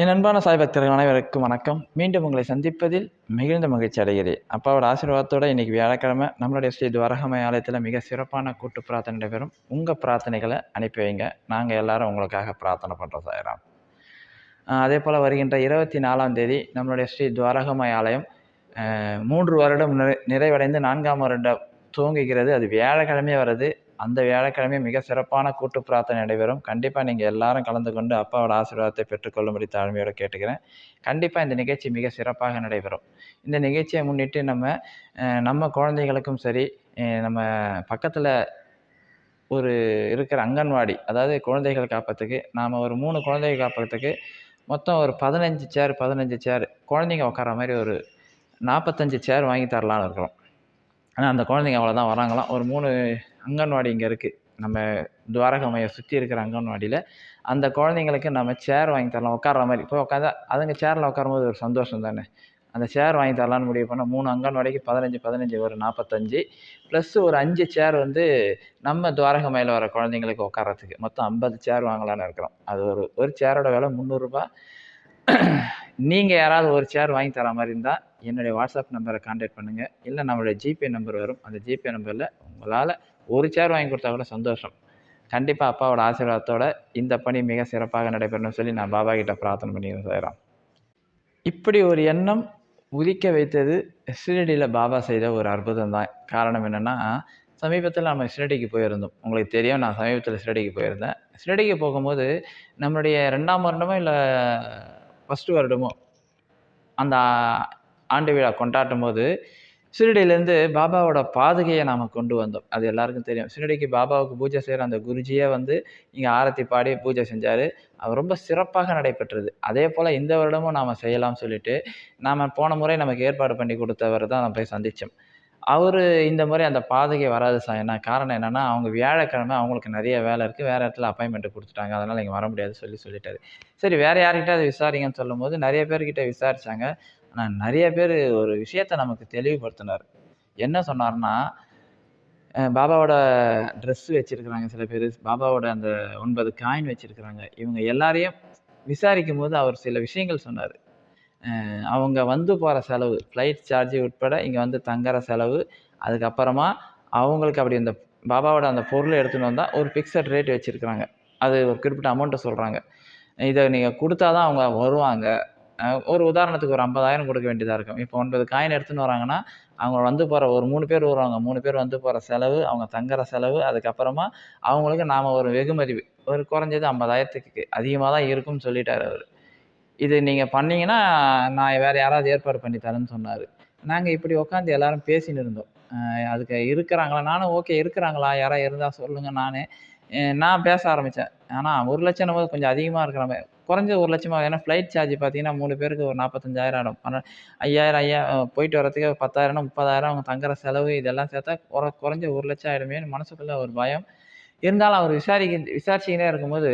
என் அன்பான சாய் பக்தர்கள் அனைவருக்கும் வணக்கம். மீண்டும் உங்களை சந்திப்பதில் மிகுந்த மகிழ்ச்சி அடைகிறேன். அப்பாவோட ஆசீர்வாதத்தோடு இன்றைக்கி வியாழக்கிழமை நம்மளுடைய ஸ்ரீ துவாரகமய ஆலயத்தில் மிக சிறப்பான கூட்டு பிரார்த்தனை நடைபெறும். உங்கள் பிரார்த்தனைகளை அனுப்பி வைங்க. நாங்கள் எல்லாரும் உங்களுக்காக பிரார்த்தனை பண்ணுறோம் சாயராம் அதே போல் வருகின்ற இருபத்தி நாலாம் தேதி நம்மளுடைய ஸ்ரீ துவாரகமய ஆலயம் மூன்று வருடம் நிறை நிறைவடைந்து நான்காம் வருடம் துவங்குகிறது. அது வியாழக்கிழமையே வருது. அந்த வியாழக்கிழமை மிக சிறப்பான கூட்டு பிரார்த்தனை நடைபெறும். கண்டிப்பாக நீங்கள் எல்லாரும் கலந்து கொண்டு அப்பாவோட ஆசீர்வாதத்தை பெற்றுக்கொள்ளும்படி தாழ்மையோட கேட்டுக்கிறேன். கண்டிப்பாக இந்த நிகழ்ச்சி மிக சிறப்பாக நடைபெறும். இந்த நிகழ்ச்சியை முன்னிட்டு நம்ம நம்ம குழந்தைகளுக்கும் சரி நம்ம பக்கத்தில் ஒரு இருக்கிற அங்கன்வாடி அதாவது குழந்தைகள் காப்பத்துக்கு நாம் ஒரு மூணு குழந்தைகள் காப்பத்துக்கு மொத்தம் ஒரு பதினஞ்சு சேர் பதினஞ்சு சேர் குழந்தைங்க உட்கார மாதிரி ஒரு நாற்பத்தஞ்சு சேர் வாங்கி தரலான்னு இருக்கிறோம். ஆனால் அந்த குழந்தைங்க அவ்வளோதான் வராங்களாம். ஒரு மூணு அங்கன்வாடி இங்கே இருக்குது நம்ம துவாரகமையை சுற்றி இருக்கிற அங்கன்வாடியில் அந்த குழந்தைங்களுக்கு நம்ம சேர் வாங்கி தரலாம். உட்கார்ற மாதிரி. இப்போ உட்காந்தா அதுங்க சேரில் உட்காரும்போது ஒரு சந்தோஷம் தானே? அந்த சேர் வாங்கி தரலான்னு முடிவு பண்ணால் மூணு அங்கன்வாடிக்கு பதினஞ்சு பதினஞ்சு ஒரு நாற்பத்தஞ்சு ப்ளஸ் ஒரு அஞ்சு சேர் வந்து நம்ம துவாரகமையில் வர குழந்தைங்களுக்கு உட்காரத்துக்கு மொத்தம் ஐம்பது சேர் வாங்கலான்னு இருக்கிறோம். அது ஒரு ஒரு சேரோட விலை முந்நூறுரூபா நீங்கள் யாராவது ஒரு சேர் வாங்கி தர மாதிரி இருந்தால் என்னுடைய வாட்ஸ்அப் நம்பரை காண்டாக்ட் பண்ணுங்கள் இல்லை நம்மளுடைய ஜிபே நம்பர் வரும். அந்த ஜிபே நம்பரில் உங்களால் ஒரு சேர் வாங்கி கொடுத்தா கூட சந்தோஷம். கண்டிப்பாக அப்பாவோட ஆசீர்வாதத்தோட இந்த பணி மிக சிறப்பாக நடைபெறணும்னு சொல்லி நான் பாபா கிட்ட பிரார்த்தனை பண்ணிக்கிறேன் சாயிராம். இப்படி ஒரு எண்ணம் உதிக்க வைத்தது ஷிரடியில் பாபா செய்த ஒரு அற்புதம் தான். காரணம் என்னென்னா சமீபத்தில் நம்ம ஷிரடிக்கு போயிருந்தோம். உங்களுக்கு தெரியும் நான் சமீபத்தில் ஷிரடிக்கு போயிருந்தேன். ஷிரடிக்கு போகும்போது நம்மளுடைய ரெண்டாம் வருடமோ இல்லை ஃபஸ்ட்டு வருடமோ அந்த ஆண்டு விழா கொண்டாட்டும் போது ஷிரடியிலேருந்து பாபாவோட பாதுகையை நாம் கொண்டு வந்தோம். அது எல்லாருக்கும் தெரியும். ஷிரடிக்கு பாபாவுக்கு பூஜை செய்கிற அந்த குருஜியே வந்து இங்கே ஆரத்தி பாடி பூஜை செஞ்சார். அது ரொம்ப சிறப்பாக நடைபெற்றது. அதே போல் இந்த வருடமும் நாம் செய்யலாம்னு சொல்லிட்டு நாம் போன முறை நமக்கு ஏற்பாடு பண்ணி கொடுத்தவர் தான் நம்ம போய் சந்தித்தோம் அவர் இந்த முறை அந்த பாதுகை வராது சார். என்ன காரணம் என்னென்னா அவங்க வியாழக்கிழமை அவங்களுக்கு நிறைய வேலை இருக்குது வேறு இடத்துல அப்பாயின்மெண்ட் கொடுத்துட்டாங்க. அதனால் இங்கே வர முடியாது சொல்லி சொல்லிட்டாரு. சரி வேறு யார்கிட்ட அதை விசாரிங்கன்னு சொல்லும்போது நிறைய பேர்கிட்ட விசாரித்தாங்க ஆனால் நிறைய பேர் ஒரு விஷயத்த நமக்கு தெளிவுபடுத்தினார். என்ன சொன்னார்னா பாபாவோட ட்ரெஸ் வச்சுருக்குறாங்க சில பேர். பாபாவோட அந்த ஒன்பது காயின் வச்சுருக்குறாங்க. இவங்க எல்லாரையும் விசாரிக்கும் போது அவர் சில விஷயங்கள் சொன்னார். அவங்க வந்து போகிற செலவு ஃப்ளைட் சார்ஜ் உட்பட இங்கே வந்து தங்குற செலவு அதுக்கப்புறமா அவங்களுக்கு அப்படி அந்த பாபாவோட அந்த பொருளை எடுத்துகிட்டு வந்தால் ஒரு ஃபிக்ஸட் ரேட் வச்சுருக்குறாங்க. அது ஒரு குறிப்பிட்ட அமௌண்ட்டை சொல்கிறாங்க இதை நீங்கள் கொடுத்தா தான் அவங்க வருவாங்க. ஒரு உதாரணத்துக்கு ஒரு ஐம்பதாயிரம் கொடுக்க வேண்டியதாக இருக்கும். இப்போ ஒன்பது காயின் எடுத்துன்னு வராங்கன்னா அவங்க வந்து போகிற ஒரு மூணு பேர் வருவாங்க. மூணு பேர் வந்து போகிற செலவு அவங்க தங்குற செலவு அதுக்கப்புறமா அவங்களுக்கு நாம் ஒரு வெகுமதி ஒரு குறைஞ்சது ஐம்பதாயிரத்துக்கு அதிகமாக தான் இருக்கும்னு சொல்லிட்டார் அவர். இது நீங்கள் பண்ணீங்கன்னா நான் வேறு யாராவது ஏற்பாடு பண்ணி தரேன்னு சொன்னார். நாங்கள் இப்படி உட்காந்து எல்லாரும் பேசின்னு இருந்தோம். அதுக்கு இருக்கிறாங்களா? நானும் ஓகே இருக்கிறாங்களா? யாராவது இருந்தால் சொல்லுங்கள் நான். நான் பேச ஆரம்பித்தேன் ஆனால் ஒரு லட்சம் போது கொஞ்சம் அதிகமாக இருக்கிற மாதிரி குறைஞ்சது ஒரு லட்சமாக ஏன்னா ஃப்ளைட் சார்ஜ் பார்த்தீங்கன்னா மூணு பேருக்கு ஒரு நாற்பத்தஞ்சாயிரம் ஆகும் பன்ன ஐயாயிரம் ஐயா போயிட்டு வரதுக்கு பத்தாயிரம் முப்பதாயிரம் அவங்க தங்குற செலவு இதெல்லாம் சேர்த்தா குற குறைஞ்ச ஒரு லட்சம் ஆகிடுமேனு மனசுக்குள்ளே ஒரு பயம். இருந்தாலும் அவர் விசாரிக்க விசாரிச்சுக்கினே இருக்கும்போது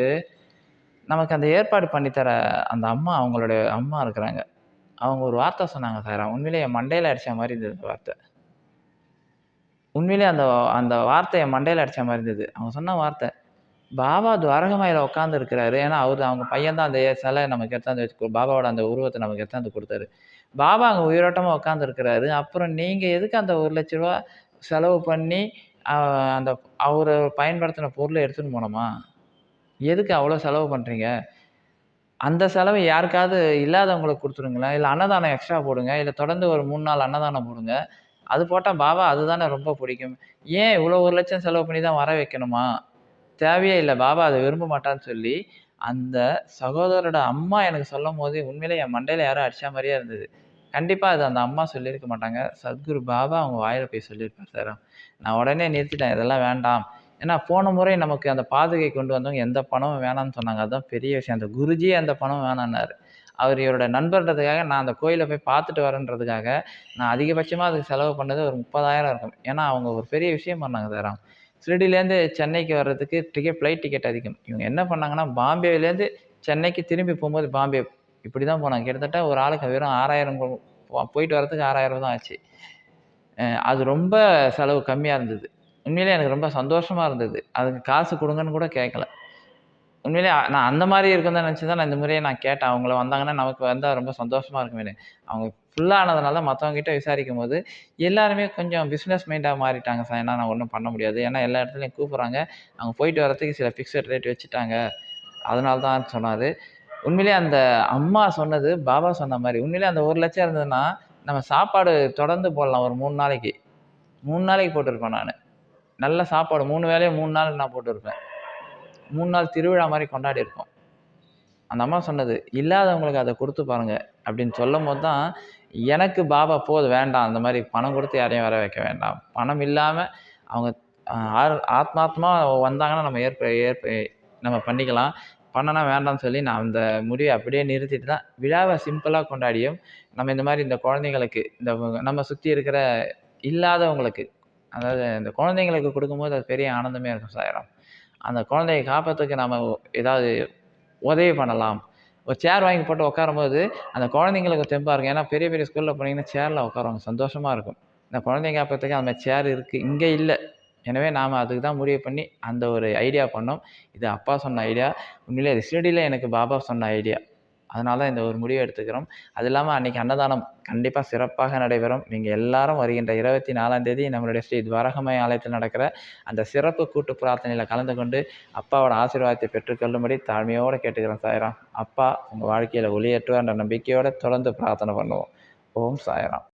நமக்கு அந்த ஏற்பாடு பண்ணித்தர அந்த அம்மா அவங்களுடைய அம்மா இருக்கிறாங்க. அவங்க ஒரு வார்த்தை சொன்னாங்க சார் உண்மையிலே என் மண்டையில் அடித்த மாதிரி இருந்தது அந்த வார்த்தை. உண்மையிலே அந்த அந்த வார்த்தை என் மண்டையில் அடித்த மாதிரி இருந்தது. அவங்க சொன்ன வார்த்தை. பாபா துவாரகமாயில் உட்காந்துருக்கிறாரு ஏன்னா அவர் அவங்க பையன் தான் அந்த சிலை நமக்கு எடுத்தாந்து வச்சு பாபாவோட அந்த உருவத்தை நமக்கு எடுத்தாந்து கொடுத்தாரு. பாபா அங்கே உயிரோட்டமாக உட்காந்துருக்கிறாரு அப்புறம் நீங்கள் எதுக்கு அந்த ஒரு லட்ச ரூபா செலவு பண்ணி அந்த அவர் பயன்படுத்தின பொருளை எடுத்துன்னு போனோமா? எதுக்கு அவ்வளோ செலவு பண்ணுறீங்க அந்த செலவு யாருக்காவது இல்லாதவங்களுக்கு கொடுத்துருங்களேன். இல்லை அன்னதானம் எக்ஸ்ட்ரா போடுங்க. இல்லை தொடர்ந்து ஒரு மூணு நாள் அன்னதானம் போடுங்க. அது போட்டால் பாபா அதுதானே ரொம்ப பிடிக்கும். ஏன் இவ்வளோ ஒரு லட்சம் செலவு பண்ணி தான் வர வைக்கணுமா? தேவையே இல்லை. பாபா அதை விரும்ப மாட்டான்னு சொல்லி அந்த சகோதரரோட அம்மா எனக்கு சொல்லும் போது உண்மையிலே என் மண்டையில் யாரும் அடிச்ச மாதிரியே இருந்தது. கண்டிப்பாக அது அந்த அம்மா சொல்லியிருக்க மாட்டாங்க. சத்குரு பாபா அவங்க வாயில் போய் சொல்லியிருப்பார் சார் நான் உடனே நிறுத்திட்டேன். இதெல்லாம் வேண்டாம். ஏன்னா போன முறை நமக்கு அந்த பாதுகை கொண்டு வந்தவங்க எந்த பணமும் வேணாம்னு சொன்னாங்க. அதுதான் பெரிய விஷயம். அந்த குருஜியே அந்த பணம் வேணான்னாரு. அவர் இவரோட நண்பர்ன்றதுக்காக நான் அந்த கோயிலை போய் பார்த்துட்டு வரேன்றதுக்காக நான் அதிகபட்சமாக அதுக்கு செலவு பண்ணது ஒரு முப்பதாயிரம் இருக்கும். ஏன்னா அவங்க ஒரு பெரிய விஷயம் பண்ணாங்க சார். ஷிரடிலேருந்து சென்னைக்கு வர்றதுக்கு டிக்கெட் ஃப்ளைட் டிக்கெட் அதிகம். இவங்க என்ன பண்ணாங்கன்னா பாம்பேலேருந்து சென்னைக்கு திரும்பி போகும்போது பாம்பே இப்படி தான் போனாங்க. கிட்டத்தட்ட ஒரு ஆளுக்கு வெறும் ஆறாயிரம் போயிட்டு வரதுக்கு ஆறாயிரம் தான் ஆச்சு. அது ரொம்ப செலவு கம்மியாக இருந்தது. உண்மையிலே எனக்கு ரொம்ப சந்தோஷமாக இருந்தது. அதுக்கு காசு கொடுங்கன்னு கூட கேட்கல உண்மையிலே நான் அந்த மாதிரி இருக்கும் தான் தான் நான் இந்த முறையை நான் கேட்டேன். அவங்கள வந்தாங்கன்னா, நமக்கு வந்தால் ரொம்ப சந்தோஷமா இருக்குமேன்னு. அவங்க ஃபுல்லா மற்றவங்ககிட்ட விசாரிக்கும் போது எல்லாருமே கொஞ்சம் பிஸ்னஸ் மைண்டாக மாறிட்டாங்க சார். ஏன்னா நான் ஒன்றும் பண்ண முடியாது. ஏன்னா எல்லா இடத்துலையும் கூப்பிட்றாங்க அவங்க போயிட்டு வரதுக்கு சில ஃபிக்ஸட் ரேட் வச்சுட்டாங்க. அதனால தான் சொன்னார் உண்மையிலே அந்த அம்மா சொன்னது, பாபா சொன்ன மாதிரி உண்மையிலே அந்த ஒரு லட்சம் இருந்ததுன்னா, நம்ம சாப்பாடு தொடர்ந்து போடலாம் ஒரு மூணு நாளைக்கு. மூணு நாளைக்கு போட்டிருப்பேன் நான் நல்ல சாப்பாடு 3 வேளையும் 3 நாள் நான் போட்டிருப்பேன். மூணு நாள் திருவிழா மாதிரி கொண்டாடி இருக்கோம் அந்த அம்மா சொன்னது, "இல்லாதவங்களுக்கு அதை கொடுத்து பாருங்கள் அப்படின்னு சொல்லும் போது தான், எனக்கு பாபா போதும் வேண்டாம். அந்த மாதிரி பணம் கொடுத்து யாரையும் வர வைக்க வேண்டாம். பணம் இல்லாமல் அவங்க ஆர் ஆத்மார்த்தமா வந்தாங்கன்னா, நம்ம ஏற்ப ஏற்ப நம்ம பண்ணிக்கலாம். பண்ணனா வேண்டாம்னு சொல்லி நான் அந்த முடிவை அப்படியே நிறுத்திட்டு தான், விழாவை சிம்பிளாக கொண்டாடியும், நம்ம இந்த மாதிரி இந்த குழந்தைங்களுக்கு, இந்த நம்ம சுற்றி இருக்கிற இல்லாதவங்களுக்கு, அதாவது இந்த குழந்தைங்களுக்கு கொடுக்கும்போது அது பெரிய ஆனந்தமே இருக்கும் சாயிரம் அந்த குழந்தைய காப்பதற்கு நம்ம ஏதாவது உதவி பண்ணலாம். ஒரு சேர் வாங்கி போட்டு உட்காரும்போது, அந்த குழந்தைங்களுக்கு தெம்பாக இருக்கும். ஏன்னா பெரிய பெரிய ஸ்கூலில் போனீங்கன்னா, சேரில் உட்காருவாங்க. சந்தோஷமாக இருக்கும். இந்த குழந்தைங்க காப்பதற்கு அந்த மாதிரி சேர் இருக்குது இங்கே இல்லை எனவே நாம் அதுக்கு தான் முடிவு பண்ணி, அந்த ஒரு ஐடியா பண்ணோம். இது அப்பா சொன்ன ஐடியா. உண்மையிலே அது எனக்கு பாபா சொன்ன ஐடியா. அதனால தான் இந்த ஒரு முடிவு எடுத்துக்கிறோம். அது இல்லாமல் அன்றைக்கி அன்னதானம் கண்டிப்பாக சிறப்பாக நடைபெறும். நீங்கள் எல்லாரும் வருகின்ற 24ஆம் தேதி நம்மளுடைய ஸ்ரீ துவாரகமய ஆலயத்தில் நடக்கிற அந்த சிறப்பு கூட்டு பிரார்த்தனையில் கலந்து கொண்டு, அப்பாவோட ஆசீர்வாதத்தை பெற்றுக்கொள்ளும்படி தாழ்மையோட கேட்டுக்கிறோம் சாய்ராம். அப்பா உங்கள் வாழ்க்கையில் ஒளியேற்றுவார் என்ற நம்பிக்கையோடு தொடர்ந்து பிரார்த்தனை பண்ணுவோம். ஓம் சாய்ராம்.